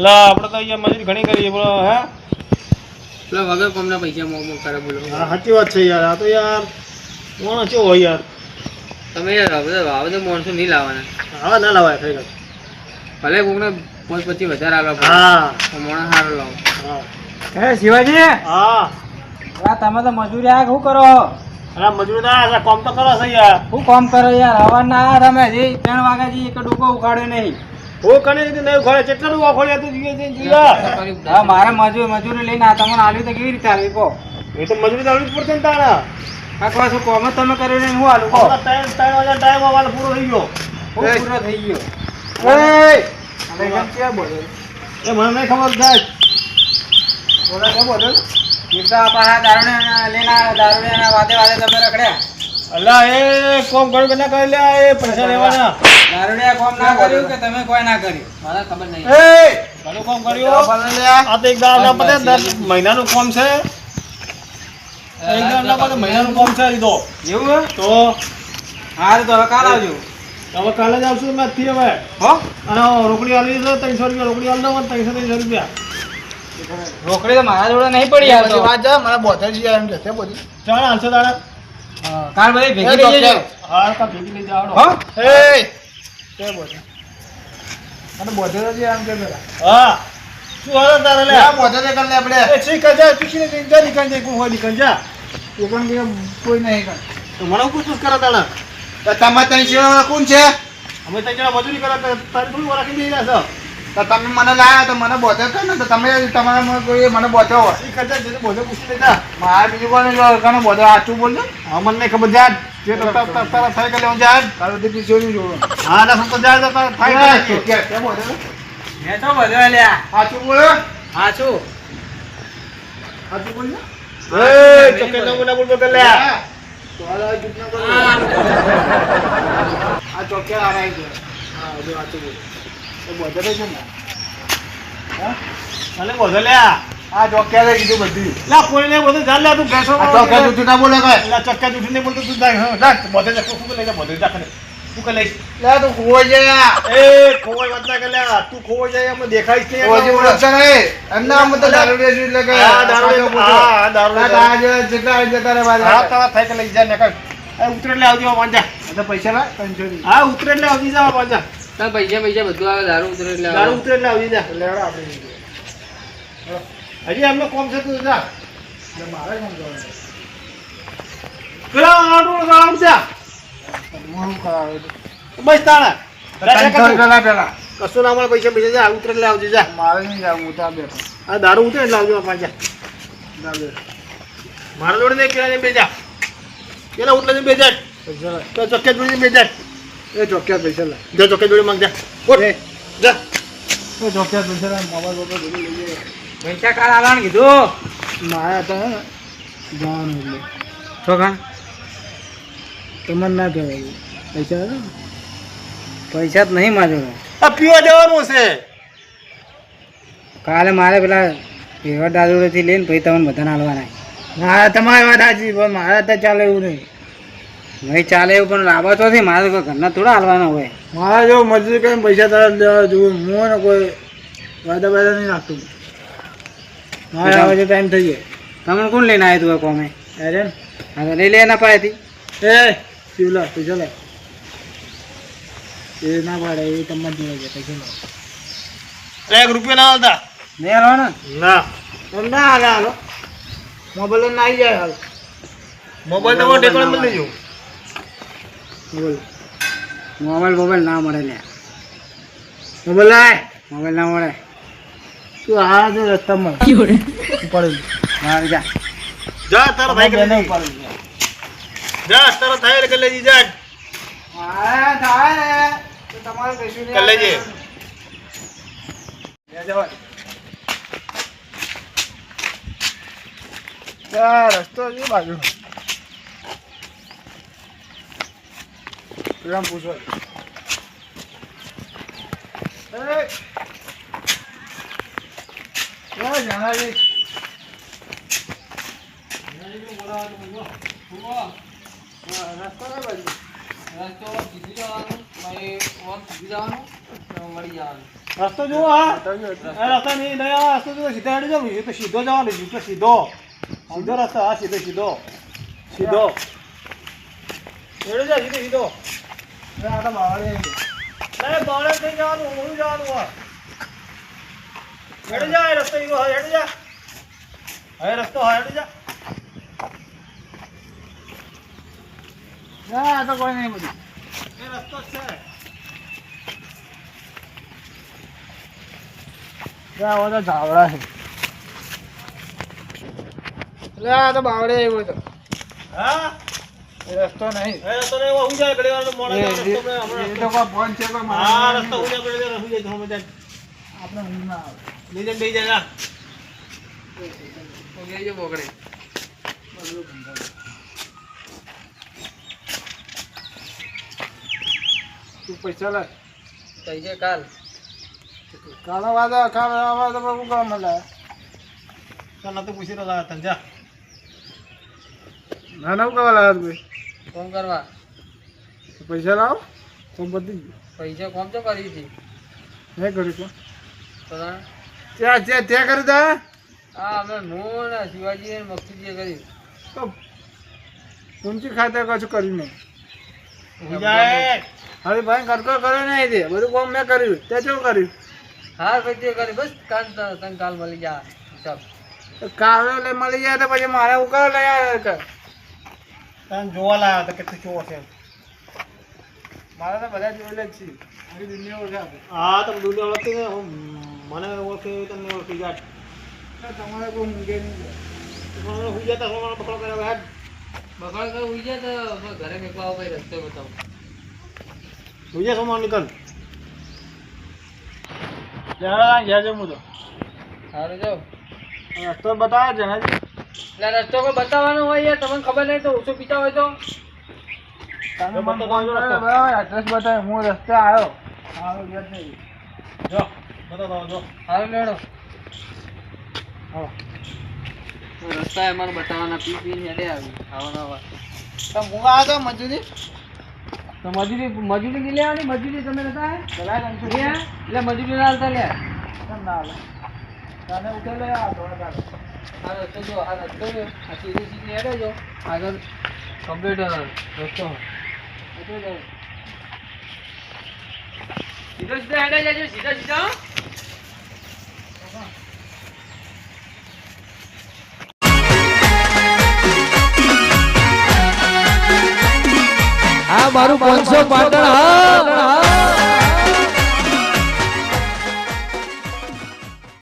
એટલે આપણે તો અહીંયા મજૂરી ઘણી કરીએ પણ હે? એટલે વગર કોમના પૈસા મો મો કરે બોલો. હા સાચી વાત છે યાર આ તો યાર કોણ છે હોય યાર? તમે યાર હવે તો હવે તો માણસો નહીં લાવવાના. હા ના લાવાય ખરેખર ભલે કોકને પાંચ પછી વધારે આગળ હા. મોણા માણસ સારો લાવો. હા. હે શિવાજી? હા. આ તમે તો મજૂરી આ શું કરો? અરે મજૂરી ના આ કામ તો કરો છે યાર. શું કામ કરો યાર? હવારના આ તમે હજી ત્રણ વાગ્યા જી એક ડૂકો ઉખાડ્યો નહીં. હું કને નહીં ખોળે કેટલા નું ખોળે તું જોઈએ છે હા મારે મજૂર મજૂરી લઈને આ તમને આલ્યું તો કેવી રીતે આલ્યું? કહો. એ તો મજૂરી તો જ પડશે ને તારા. કહો? છો કોમ તમે કર્યું નહીં હું આલું? કહો. ત્રણ ત્રણ ટાઈમ અમારો પૂરો થઈ ગયો. પૂરો થઈ ગયો. એ. મને નહીં ખબર થાય બોલા કેમ બોલે. કીધા પાછા દારૂડિયા લઈને આ દારૂડિયાના વાદે વાદે તમે રખડ્યા. અલ્લા એ કોમ ઘણું કે ના કરી લે એ પૈસા લેવાના. દારૂડિયા કોમ ના કર્યું? કે તમે કોઈ ના કર્યું? મને ખબર નહીં. એ! ઘણું કોમ કર્યું? આ તો એક દાવ પતે દસ મહિનાનું કોમ છે. એક પતે મહિનાનું કોમ છે હજી એવું હે? તો? હા તો હવે કાલ આવજો. હવે કાલે જ આવશું મેં થી હવે. હો? અને રોકડી આલી છે ત્રણસો રૂપિયા રોકડી આલી દો ત્રણસો ત્રણસો રૂપિયા. રોકડી તો મારા જોડે નહીં પડી યાર તો. જા મને બોધે છે એમ કે બોધી ચાલ હાલશો દાડા કાલ બધી ભેગી લઈ જજો. હા કાલ ભેગી લઈ જાવ હો? એ! કે બોધે મને બોધે છે એમ કે પેલા. હા. શું હાલો તારે લે? બોધે તે કર લે આપણે. એ છી કજા તું ને જા નીકળ જા કોઈ નીકળ જા. એકણ કે કોઈ નહીં કર. તો મને પૂછ કરે તાણા? તો તમે તઈ શિવા કોણ છે? અમે ત્યાં જણા મજૂરી કરે તારી થોડી ઓળખી દઈ રહ્યા છો? તો તમે મને લાયા તો મને બોધે તો ને તો તમે તમારા મને કોઈ મને બોધે હોય. બોધે પૂછી મારે બીજું કોને જો કને બોધે? સાચું બોલજો. હા મને નહીં ખબર જાત જે તો તારા તારા- તારા થાય કે લેવું જાત કાલે બધી પીછોડી જોડો. હા ના તો જાત તારા થાય કે કે કે બોધે? મેં તો બધો લ્યા. સાચું બોલો. છું. સાચું બોલજો. એ ચોકે નમૂના ના બોલ બોલ લે આ ચોકે આ ચોકે ગયો હા બધું સાચું બોલ. તો બોધે તો છે ને. અને બોધે લે આ. ચોકે કીધું બધી? લા કોઈ ને જા લે તું બેસો. આ જૂઠું ના બોલે કઈ? લા ચક્કા જૂઠી ને બોલતો તું જા જા. બોધે જા તું લઈ જા બોધે જા ખને તું કે લઈ લે તું ખોવાઈ જાય એ ખોવાઈ વાત ના કે લે તું ખોવાઈ જાય એમ દેખાય છે ઓછી ઓળખતા નહીં. એમના આમ તો દારૂ વેચી એટલે કે હા દારૂ હા દારૂ આ જેટલા આવી જતા રે બાજુ. હા તારા થાય કે લઈ જા ને કર ઉતરે એટલે આવજો પાંજા આ તો પૈસા લાય, ત્રણસો હા ઉતરે એટલે આવજી જા તમે પૈસા પૈસા બધું આવે દારૂ ઉતરે એટલે દારૂ ઉતરે એટલે આવી જા એટલે હેડો આપણે હજી એમનો કોમ છે તું જા એટલે મારે સમજાવવાનું. પેલા આટલું જા હું શું કરાવે છે? બસ તાણા. કશું ના મળે પૈસા પૈસા જા ઉતરે એટલે આવજો જા મારે નહીં જાવ હું ત્યાં બેઠો. આ દારૂ ઉતરે એટલે આવજો પાંજા જા. મારા જોડે નહીં પેલા બે જા પેલા ઉતરે બે જા પૈસા લાય. તો ચોક્કસ જોડી બે જા એ ચોક્કસ પૈસા લાય. જા ચોક્કસ જોડી માંગ જા. એ, જા એ ચોક્કસ પૈસા લાય. મોબાઈલ બોબાઈલ બધું લઈ જાય. પૈસા કાલ આલવાનું કીધું હે ને, જવાનું એટલે. છોકરા તમને ના કહેવાય. પૈસા? પૈસા જ નહીં માજો આ પીવા જવાનું છે કાલે મારે પેલા એવા દાદોડેથી લઈને પછી તમને બધાને હાલવાના મારા તમારી વાત સાચી પણ મારા તો ચાલે એવું નહીં નહીં ચાલે એવું પણ લાવવા તો નથી મારે કોઈ ઘરના થોડા હાલવાના હોય. મારે જો મજૂરી કરીને પૈસા તરત દેવા જોવું? હું ને કોઈ વાદા વાદા નહીં નાખતું મારે આવે ટાઈમ થઈ ગયો. તમને કોણ લઈને આવ્યું તું કોમે? અરે. હા તો લઈ લે ના પાડેથી એ શિવલા પૈસા લે. એ ના પાડે એ તમારે જોડે છે પૈસા એક રૂપિયા ના આવતા નહીં હાલવાના ના. તમને ના હાલે હાલો. મોબાઈલ ના આવી જાય હાલ. મોબાઈલ તમારો ટેકણ મળી જવું મોબાઈલ મોબાઈલ મોબાઈલ ના મળે લે. મોબાઈલ લાય. મોબાઈલ ના મળે. તું આ જો રસ્તામાં? ઉપાડું બહાર જા. જા તારા થાય કે લઈ જા તારા થાય એટલે લઈ જા. મારે થાય ને તો તમારે કશું નહીં કર લેજે. લે જવાય. ત્યાં રસ્તો છે બાજુ પ્રેમ પૂછો એ! એ જણાવી. રસ્તો કઈ બાજુ રસ્તો સીધી જવાનું, પછી ઓમ સીધી જવાનું, તો મળી જવાનું. રસ્તો જુઓ હા રસ્તા નહીં નહીં, આ રસ્તો જુઓ, સીધા હેડી જાઓ. એ તો સીધો જવાનું એ તો સીધો. સીધો રસ્તો, હા, સીધો સીધો. સીધો. હેડી જા સીધો સીધો. આ તો બાવળે નહીં બાવળે થઈ જવાનું ઊંધું જવાનું હોય હેડી જા રસ્તો હોય હેડી જા હવે રસ્તો હેડી જા ના તો કોઈ નહીં બધું એ રસ્તો છે ઝાવડા છે એટલે આ તો બાવળે આવ્યો તો હા? રસ્તો નહીં. એ રસ્તો નહીં હું જાય ઘડી વાર મોડા રસ્તો મે હમણાં એ તો કો ફોન છે કો મારા હા. રસ્તો હું જાય ઘડી વાર હું જાય ધોમે જાય આપણે હું ના આવે. લઈ જાય લઈ જાય પગે જો બોકડે તું પૈસા લાય. પૈસા કાલ. કાલ વાદા કાલ વાદા બહુ કામ મળે ચાલ તો પૂછી તો લાવે જા. ના ના કવા લાવ્યા ભાઈ ફોન કરવા. પૈસા લાવ લાવો બધી પૈસા કોમ તો કરી હતી. મેં કર્યું તો ત્યાં ત્યાં ત્યાં કર્યું તા? હા અમે હું ને શિવાજી ને મક્સીજીએ કરી તો ઊંચી ખાતે કશું કર્યું નહીં. હવે ભાઈ કરકો કર્યો નહીં તે. બધું કામ મેં કર્યું. તે શું કર્યું? હા પછી કરી બસ કાલ ત- તને કાલ મળી જા તો કાલે મળી જાય તો પછી મારે ઉકાળ લઈ આવે તને જોવા લાવ્યા હતા કેટલું કેવો છે મારે તો બધા જોયેલા જ છે. આખી દુનિયા ઓળખે હા તમે દુનિયા ઓળખતી ને મને ઓળખે તમને ઓળખી જાય તમારે કોઈ મૂકે નહીં મને હું જતા મને પકડો કર્યો હેડ જાય તો ઘરે નીકળવા આવો ભાઈ રસ્તો બતાવો. હું જાય સોમાં નીકળ જરા છે હું તો. સારું જાઓ. રસ્તો બતાવે છે ને એટલે રસ્તો કોઈ બતાવવાનો હોય યાર તમને ખબર નહીં તો ઓછો પીતા હોય તો. તમે તો મને બતાવો ફોન રસ્તો. કર્યો, બરાબર એડ્રેસ બતાવે હું રસ્તે આવ્યો. આવ્યો યાદ નહીં. જો બતાવો જો. સારું લેડો રસ્તા એમાં બતાવવાના પી પી હેડે આવી ખાવાના વાર તો હું આવ્યો તો મજૂરી? તો મજૂરી મજૂરી નહીં લેવાની મજૂરી તમે લેતા એટલે મજૂરી ના હાલતા લે. ના? તને ઉઠે લઈ આવો થોડા દાડો. આ રસ્તો જો આ રસ્તો. મારું પાંચસો પાટણ હા.